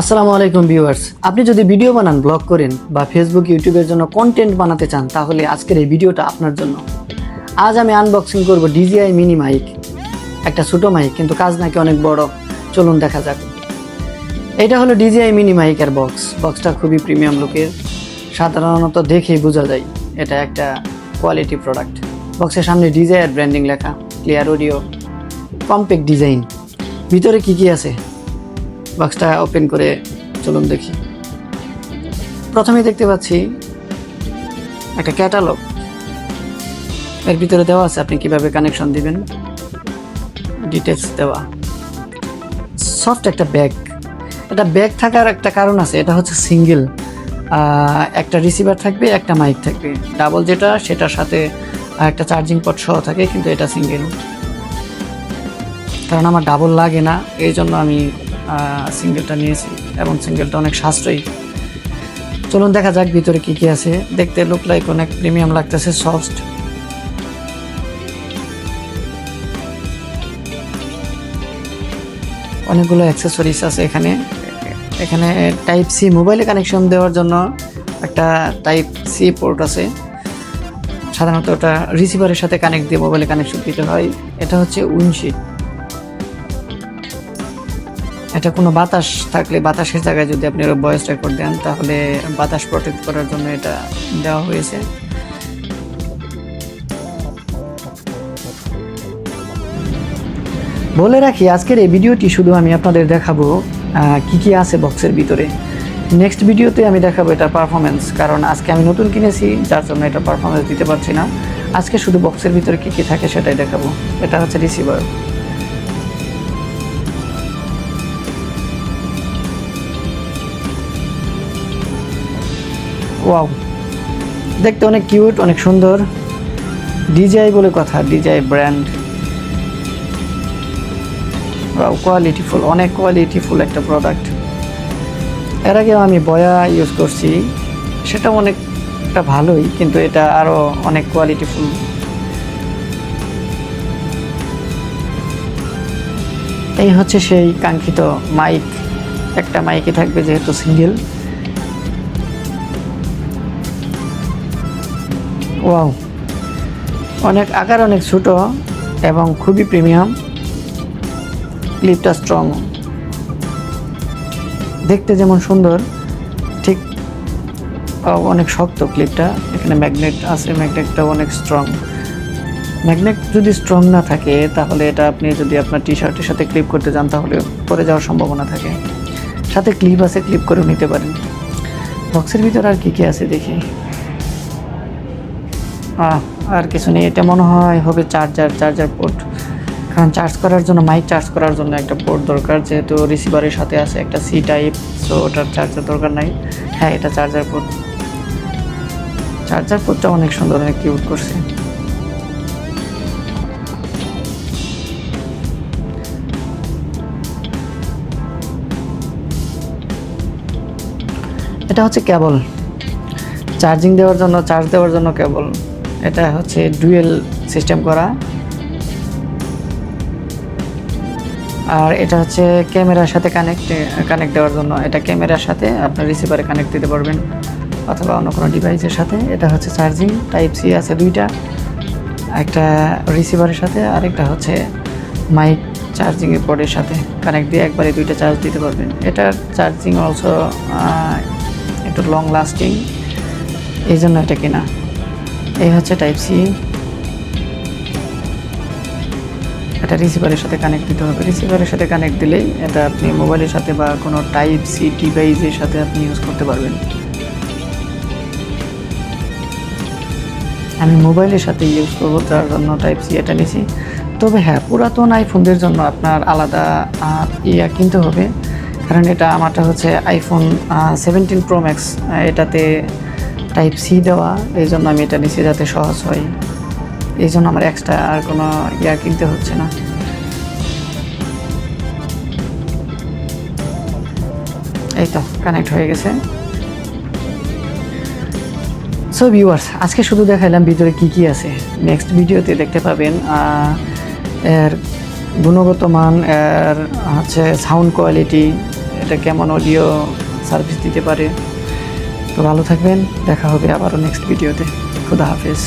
আসসালামু আলাইকুম ভিউয়ার্স। আপনি যদি ভিডিও বানান, ব্লগ করেন বা ফেসবুক ইউটিউবের জন্য কন্টেন্ট বানাতে চান, তাহলে আজকের এই ভিডিওটা আপনার জন্য। আজ আমি আনবক্সিং করব ডিজিআই মিনি মাইক একটা ছোটো মাইক কিন্তু কাজ নাকি অনেক বড়। চলুন দেখা যাক। এটা হলো ডিজিআই মিনি মাইকের বক্স বক্সটা খুবই প্রিমিয়াম লুকের। সাধারণত দেখেই বোঝা যায়, এটা একটা কোয়ালিটি প্রোডাক্ট বক্সের সামনে ডিজাইয়ার ব্র্যান্ডিং লেখা ক্লিয়ার অডিও কম্প্যাক্ট ডিজাইন ভিতরে কি কি আছে? বক্সটা ওপেন করে চলুন দেখি। প্রথমে দেখতে পাচ্ছি একটা ক্যাটালগ এর ভিতরে দেওয়া আছে আপনি কীভাবে কানেকশন দিবেন। ডিটেলস দেওয়া। সফট একটা ব্যাগ এটা ব্যাগ থাকার একটা কারণ আছে, এটা হচ্ছে সিঙ্গেল একটা রিসিভার থাকবে, একটা মাইক থাকবে। ডাবল যেটা, সেটার সাথে একটা চার্জিং পট সহ থাকে, কিন্তু এটা সিঙ্গেল কারণ আমার ডাবল লাগে না এই জন্য আমি সিঙ্গেলটা নিয়েছি এবং সিঙ্গেলটা অনেক সাশ্রয়ী। চলুন দেখা যাক ভিতরে কি কি আছে। দেখতে লুক লাইক অনেক প্রিমিয়াম লাগতেছে সফট অনেকগুলো অ্যাক্সেসরিজ আছে এখানে। এখানে টাইপ সি মোবাইলে কানেকশন দেওয়ার জন্য একটা টাইপ সি পোর্ট আছে। সাধারণত ওটা রিসিভারের সাথে কানেক্ট দিয়ে মোবাইলে কানেকশন দিতে হয়। এটা হচ্ছে উইনশিট এটা কোনো বাতাস থাকলে, বাতাসের জায়গায় যদি আপনি ভয়েস রেকর্ড দেন, তাহলে বাতাস প্রোটেক্ট করার জন্য এটা দেওয়া হয়েছে। বলে রাখি, আজকের এই ভিডিওটি শুধু আমি আপনাদের দেখাবো কি কি আছে বক্সের ভিতরে। নেক্সট ভিডিওতে আমি দেখাবো এটার পারফরমেন্স কারণ আজকে আমি নতুন কিনেছি, যার জন্য এটা পারফরমেন্স দিতে পারছি না। আজকে শুধু বক্সের ভিতরে কি কি থাকে সেটাই দেখাবো। এটা হচ্ছে রিসিভার ওয়াও। দেখতে অনেক কিউট, অনেক সুন্দর। ডিজাই বলে কথা ডিজাই ব্র্যান্ড। ওয়াও কোয়ালিটিফুল অনেক কোয়ালিটিফুল একটা প্রোডাক্টের আগেও আমি বয়া ইউজ করছি। সেটা অনেকটা ভালোই, কিন্তু এটা আরও অনেক কোয়ালিটিফুল এই হচ্ছে সেই কাঙ্ক্ষিত মাইক একটা মাইকে থাকবে যেহেতু সিঙ্গেল ওয়াও অনেক আকার অনেক ছোট এবং খুবই প্রিমিয়াম ক্লিপটা স্ট্রং দেখতে যেমন সুন্দর, ঠিক অনেক শক্ত ক্লিপটা এখানে ম্যাগনেট আছে ম্যাগনেটটা অনেক স্ট্রং ম্যাগনেট যদি স্ট্রং না থাকে, তাহলে এটা আপনি যদি আপনার টি শার্টের সাথে ক্লিপ করতে যান, তাহলে পরে যাওয়ার সম্ভাবনা থাকে। সাথে ক্লিপ আছে ক্লিপ করেও নিতে পারেন। বক্সের ভিতরে আর কী কী আছে দেখি। আর কিছু নেই। এটা মনে হয় হবে চার্জার চার্জার পোর্ট কারণ চার্জ করার জন্য মাইক চার্জ করার জন্য একটা পোর্ট দরকার, যেহেতু রিসিভারের সাথে আছে একটা সি টাইপ সো ওটার চার্জার দরকার নাই। হ্যাঁ এটা চার্জার পোর্ট চার্জার পোর্টটা অনেক সুন্দর, অনেক কিউট করছে। এটা হচ্ছে কেবল চার্জিং দেওয়ার জন্য চার্জ দেওয়ার জন্য কেবল এটা হচ্ছে ডুয়েল সিস্টেম করা। আর এটা হচ্ছে ক্যামেরার সাথে কানেক্ট কানেক্ট দেওয়ার জন্য। এটা ক্যামেরার সাথে আপনার রিসিভারে কানেক্ট দিতে পারবেন, অথবা অন্য কোনো ডিভাইসের সাথে। এটা হচ্ছে চার্জিং টাইপ সি আছে দুইটা। একটা রিসিভারের সাথে আর একটা হচ্ছে মাইক চার্জিং পোর্টের সাথে। কানেক্ট দিয়ে একবারে দুইটা চার্জ দিতে পারবেন। এটার চার্জিং অলসো একটু লং লাস্টিং এই জন্য এটা কেনা। এই হচ্ছে টাইপ সি এটা রিসিভারের সাথে কানেক্ট দিতে হবে। রিসিভারের সাথে কানেক্ট দিলেই এটা আপনি মোবাইলের সাথে বা কোনো টাইপ সি ডিভাইসের সাথে আপনি ইউজ করতে পারবেন। আমি মোবাইলের সাথে ইউজ করব, তার জন্য টাইপ সি এটা নিছি। তবে হ্যাঁ পুরাতন আইফোনদের জন্য আপনার আলাদা ইয়া কিনতে হবে। কারণ এটা আমারটা হচ্ছে আইফোন সেভেন্টিন প্রো ম্যাক্স এটাতে টাইপ সি দেওয়া, এই জন্য আমি এটা নিছি যাতে সহজ হয়। এই জন্য আমার এক্সট্রা আর কোনো ইয়া কিনতে হচ্ছে না। এই তো কানেক্ট হয়ে গেছে। সো ভিউয়ার্স আজকে শুধু দেখাইলাম ভিতরে কি কি আছে। নেক্সট ভিডিওতে দেখতে পাবেন এর গুণগত মান, এর হচ্ছে সাউন্ড কোয়ালিটি এটা কেমন অডিও সার্ভিস দিতে পারে। তো ভালো থাকবেন দেখা হবে আবারও নেক্সট ভিডিওতে খুদা হাফেজ।